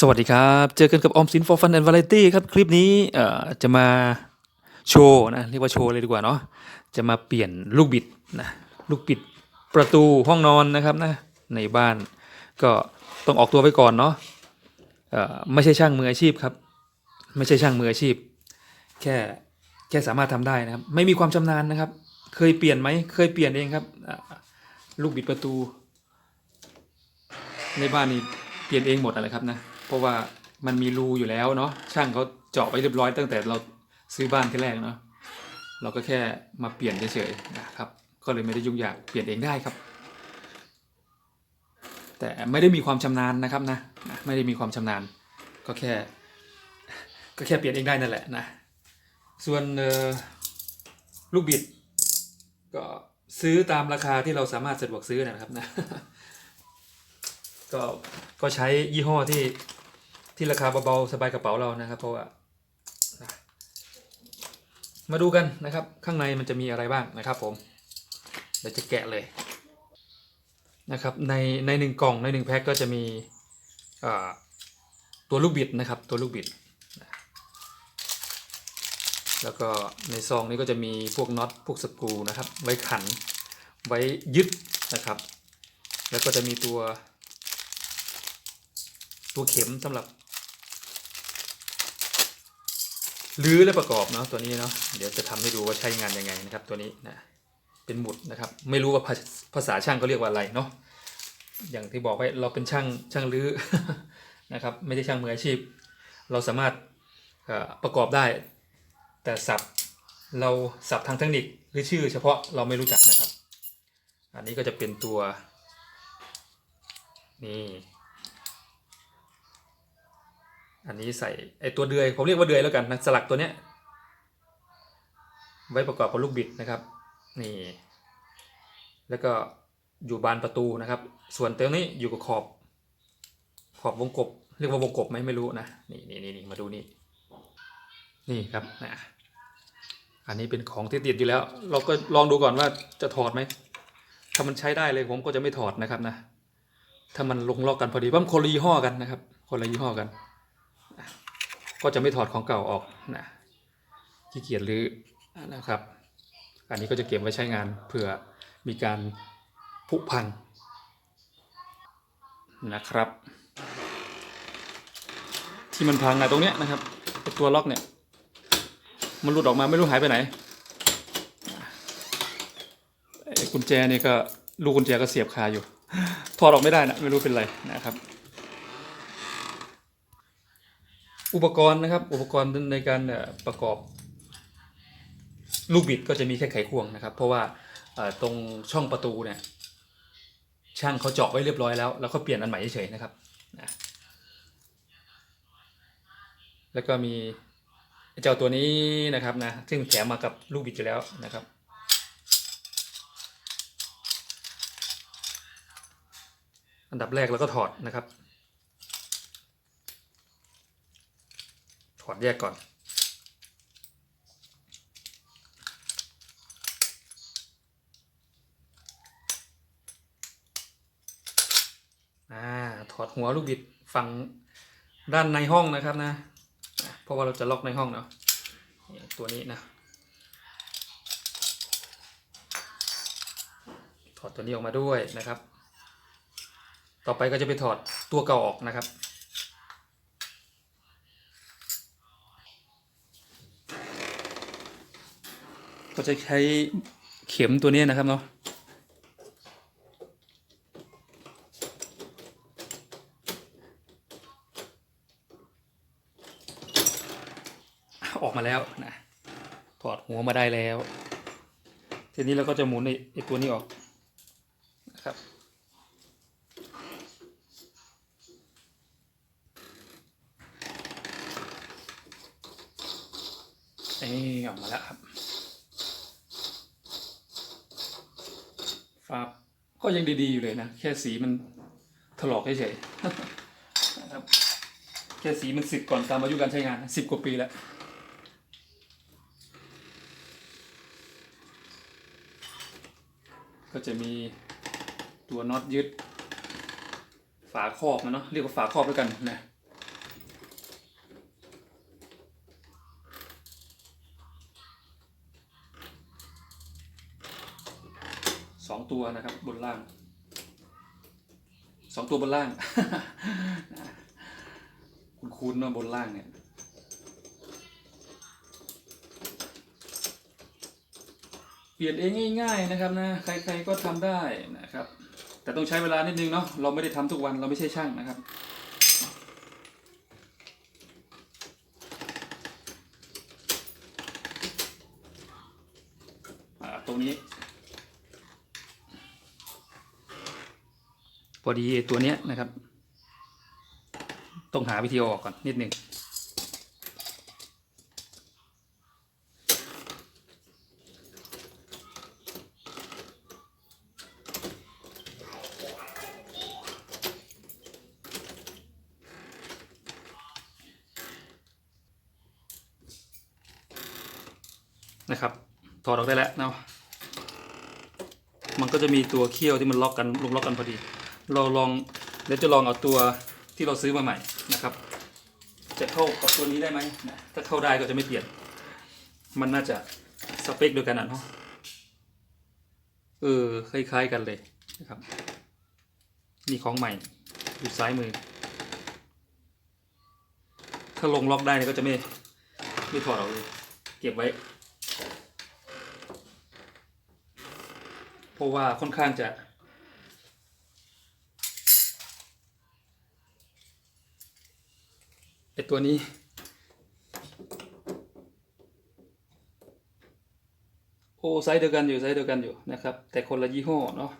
สวัสดีครับ เจอกันกับออมสิน for fun and variety ครับ คลิปนี้เอ่อจะมาโชว์นะ เรียกว่าโชว์เลยดีกว่าเนาะ จะมาเปลี่ยนลูกบิดนะ ลูกบิดประตูห้องนอนนะครับนะ ในบ้านก็ต้องออกตัวไว้ก่อนเนาะเอ่อไม่ใช่ช่างมืออาชีพครับ ไม่ใช่ช่างมืออาชีพ แค่แค่สามารถทำได้นะครับ ไม่มีความชำนาญนะครับ เคยเปลี่ยนไหม เคยเปลี่ยนเองครับ ลูกบิดประตู ในบ้านนี่เปลี่ยนเองหมดอะไรครับนะ ราะว่ามันมีรูอยู่แล้วเนาะช่างเขาเจาะไว้เรียบร้อยตั้งแต่เราซื้อบ้านที่แรกเนาะเราก็แค่มาเปลี่ยนเฉยๆนะครับ ก็เลยไม่ได้ยุ่งยากเปลี่ยนเองได้ครับ แต่ไม่ได้มีความชำนาญนะครับนะไม่ได้มีความชำนาญ ก็แค่ ก็แค่เปลี่ยนเองได้นั่นแหละนะส่วนลูกบิด ก็ซื้อตามราคาที่เราสามารถสะดวกซื้อนะครับนะก็ก็ใช้ยี่ห้อที่ ที่ราคาเบาๆสบายกระเป๋าเรานะครับ เพราะว่ามาดูกันนะครับ ข้างในมันจะมีอะไรบ้างนะครับ ผมเดี๋ยวจะแกะเลยนะครับในในหนึ่งกล่องในหนึ่งแพ็คก็จะมีตัวลูกบิดนะครับ ตัวลูกบิด แล้วก็ในซองนี้ก็จะมีพวกน็อตพวกสกรูนะครับ ไว้ขันไว้ยึดนะครับ แล้วก็จะมีตัว ตัวเข็มสำหรับ รื้อและประกอบเนาะตัวนี้เนาะเดี๋ยวจะทำให้ดูว่าใช้งานยังไงนะครับตัวนี้นะเป็นหมุดนะครับ ไม่รู้ว่าภาษาช่างเขาเรียกว่าอะไรเนาะอย่างที่บอกไว้เราเป็นช่างช่างรื้อนะครับไม่ใช่ช่างมืออาชีพ เราสามารถประกอบได้ แต่ศัพท์เราศัพท์ทางเทคนิคหรือชื่อเฉพาะเราไม่รู้จักนะครับ อันนี้ก็จะเป็นตัวนี่ อันนี้ใส่ไอตัวเดือยผมเรียกว่าเดือยแล้วกันนะสลักตัวเนี้ยไว้ประกอบกับลูกบิดนะครับนี่แล้วก็อยู่บานประตูนะครับ ส่วนตัวนี้อยู่กับขอบ ขอบวงกบ เรียกว่าวงกบไหมไม่รู้นะนี่นี่นี่นมาดูนี่นี่ครับนะอันนี้เป็นของที่ติดอยู่แล้ว เราก็ลองดูก่อนว่าจะถอดไหมถ้ามันใช้ได้เลยผมก็จะไม่ถอดนะครับนะ ถ้ามันลงล็อกกันพอดีเพราะมันคนละยี่ห้อกันนะครับ คนละยี่ห้อกัน ก็จะไม่ถอดของเก่าออกนะขี้เกียจหรือนะครับ อันนี้ก็จะเก็บไว้ใช้งานเผื่อมีการผุพังนะครับ ที่มันพังอะตรงเนี้ยนะครับตัวล็อกเนี่ย มันหลุดออกมาไม่รู้หายไปไหนไอ้กุญแจนี่ก็ลูกกุญแจก็เสียบคาอยู่ถอดออกไม่ได้นะไม่รู้เป็นไรนะครับ อุปกรณ์นะครับ อุปกรณ์ในการประกอบลูกบิดก็จะมีแค่ไขควงนะครับ เพราะว่าตรงช่องประตูเนี่ยช่างเขาเจาะไว้เรียบร้อยแล้ว แล้วเขาเปลี่ยนอันใหม่เฉยๆนะครับนะแล้วก็มีเจ้าตัวนี้นะครับนะซึ่งแถมมากับลูกบิดอยู่แล้วนะครับอันดับแรกเราก็ถอดนะครับ ถอดแยกก่อนอ่าถอดหัวลูกบิดฝั่งด้านในห้องนะครับนะ เพราะว่าเราจะล็อกในห้องเนาะตัวนี้นะ ถอดตัวนี้ออกมาด้วยนะครับ ต่อไปก็จะไปถอดตัวเก่าออกนะครับ ก็จะใช้เข็มตัวนี้นะครับเนาะออกมาแล้วนะถอดหัวมาได้แล้ว ทีนี้เราก็จะหมุนไอ้ตัวนี้ออกนะครับเอ้ยออกมาแล้วครับ ก็ยังดีๆอยู่เลยนะ แค่สีมันถลอกเฉยๆนะครับแค่สีมันสึกก่อนตามอายุการใช้งานสิบกว่าปีแล้วก็จะมีตัวน็อตยึดฝาครอบมันเนาะเรียกว่าฝาครอบด้วยกันนะ องตัวนะครับบนล่างสองตัวบนล่าง คุณคูณเนาบนล่างเนี่ย เปลี่ยนเองง่าย ๆนะครับนะ ใคร ๆก็ทำได้นะครับ แต่ต้องใช้เวลานิดนึงเนาะ เราไม่ได้ทำทุกวันเราไม่ใช่ช่างนะครับตรงนี้ พอดีตัวเนี้ยนะครับ ต้องหาวิธีอออกก่อนนิดหนึ่งนะครับถอดออกได้แล้วเนาะมันก็จะมีตัวเขี้ยวที่มันล็อกกันลงล็อกกันพอดี เราลองเดี๋ยวจะลองเอาตัวที่เราซื้อมาใหม่นะครับ จะเข้ากับตัวนี้ได้ไหมนะถ้าเข้าได้ก็จะไม่เปลี่ยน มันน่าจะสเปคเดียวกันอะเนาะเออคล้ายๆกันเลยนะครับนี่ของใหม่อยู่ซ้ายมือ ถ้าลงล็อกได้ก็จะไม่ไม่ถอดออกเลยเก็บไว้ เพราะว่าค่อนข้างจะ ไอ ตัวนี้ โอ้ไซส์เดียวกันอยู่ไซส์เดียวกันอยู่นะครับ แต่คนละยี่ห้อเนาะ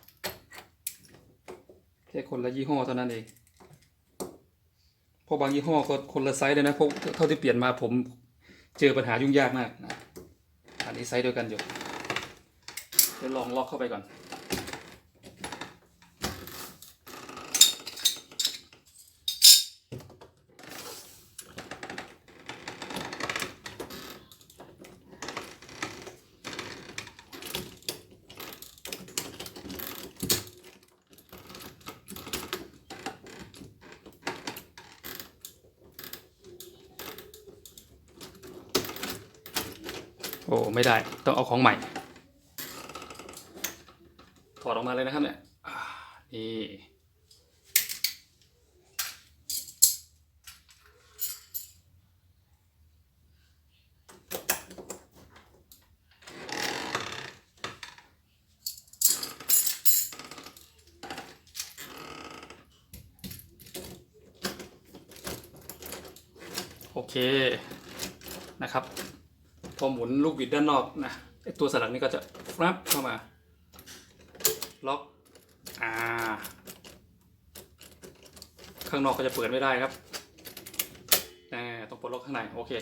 แค่คนละยี่ห้อเท่านั้นเองเพราะบางยี่ห้อก็คนละไซส์เลยนะเพราะเท่าที่เปลี่ยนมาผมเจอปัญหายุ่งยากมากนะอันนี้ไซส์เดียวกันอยู่เดี๋ยวลองล็อกเข้าไปก่อน อ้ไม่ได้ต้องเอาของใหม่ ถอดออกมาเลยนะครับเนี่ยนี่โอเคนะครับ อหมุนลูกบิดด้านนอกนะไอตัวสลักนี้ก็จะฟลับเข้ามา ล็อกอ่าข้างนอกก็จะเปิดไม่ได้ครับแน่ต้องปลดล็อกข้างในโอเค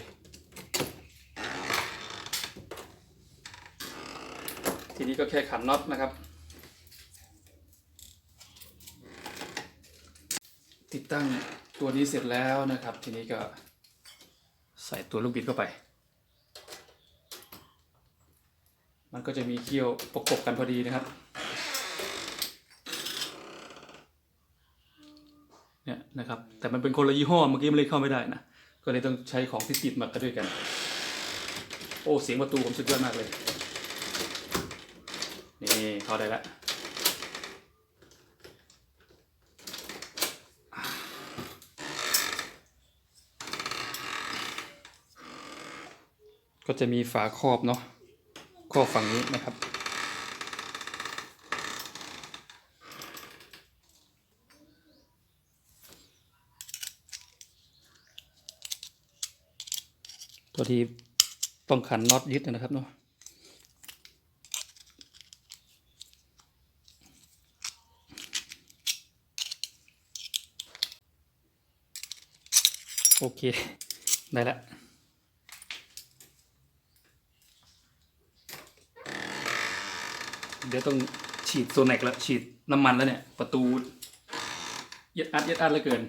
ทีนี้ก็แค่ขันน็อตนะครับ ติดตั้งตัวนี้เสร็จแล้วนะครับ ทีนี้ก็ใส่ตัวลูกบิดเข้าไป มันก็จะมีเขี้ยวประกบกันพอดีนะครับ เนี่ยนะครับ แต่มันเป็นคนละยี่ห้อเมื่อกี้มันเลยเข้าไม่ได้นะ ก็เลยต้องใช้ของที่ติดมากันด้วยกัน โอ้เสียงประตูผมสุดยอดมากเลย นี่เข้าได้แล้วก็จะมีฝาครอบเนาะ ข้อฝั่งนี้นะครับ ตัวที่ต้องขันน็อตยึดนะครับเนาะโอเค ได้แล้ว เดี๋ยวต้องฉีดโซเน็กแล้วฉีดน้ำมันแล้วเนี่ย ประตูยัดอัดยัดอัดเหลือเกิน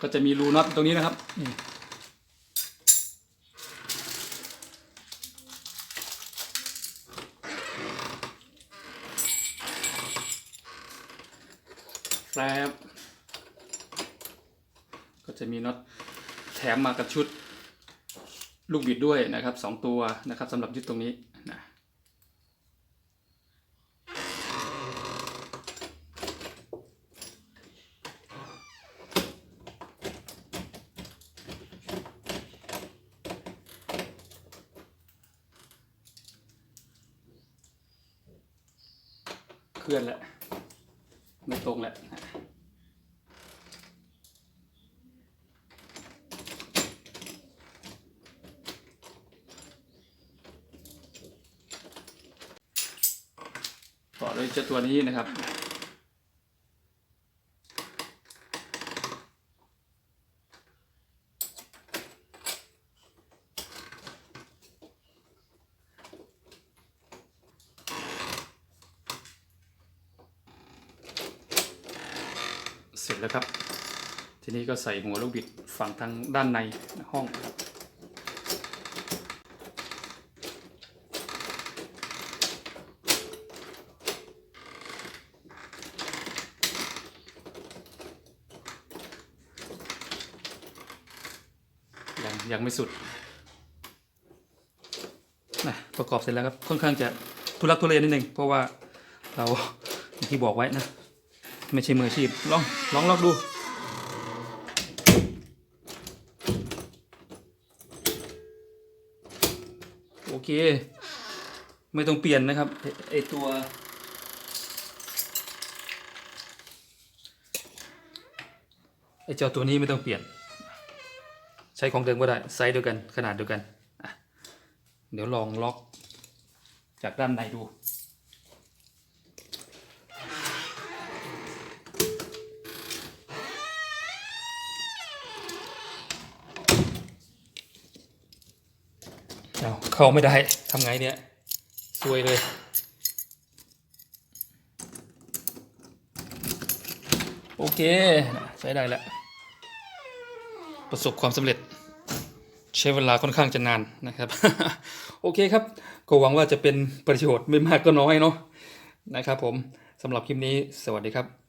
ก็จะมีรูน็อตตรงนี้นะครับนี่แฟบก็จะมีน็อตแถมมากับชุดลูกบิดด้วยนะครับสองตัวนะครับสำหรับยึดตรงนี้นะ ลื่อนแล้วไม่ตรงแล้วต่อด้วยเจ้าตัวนี้นะครับ สร็จแล้วครับ ทีนี้ก็ใส่หัวลูกบิดฝั่งทางด้านในห้องครับยังยังไม่สุดนะประกอบเสร็จแล้วครับค่อนข้างจะทุลักทุเลนิดนึงเพราะว่าเราอย่างที่บอกไว้นะ ไม่ใช่มืออาชีพลองลองลองดู โอเค ไม่ต้องเปลี่ยนนะครับไอตัว ไอเจ้าตัวนี้ไม่ต้องเปลี่ยน ใช้ของเดิมก็ได้ไซส์เดียวกันขนาดเดียวกัน เดี๋ยวลองล็อกจากด้านในดู เอาเข้าไม่ได้ทำไงเนี่ยซวยเลย โอเค ใช้ได้แล้ว ประสบความสำเร็จ ใช้เวลาค่อนข้างจะนานนะครับ โอเคครับ ก็หวังว่าจะเป็นประโยชน์ไม่มากก็น้อยเนาะนะครับผมสำหรับคลิปนี้สวัสดีครับ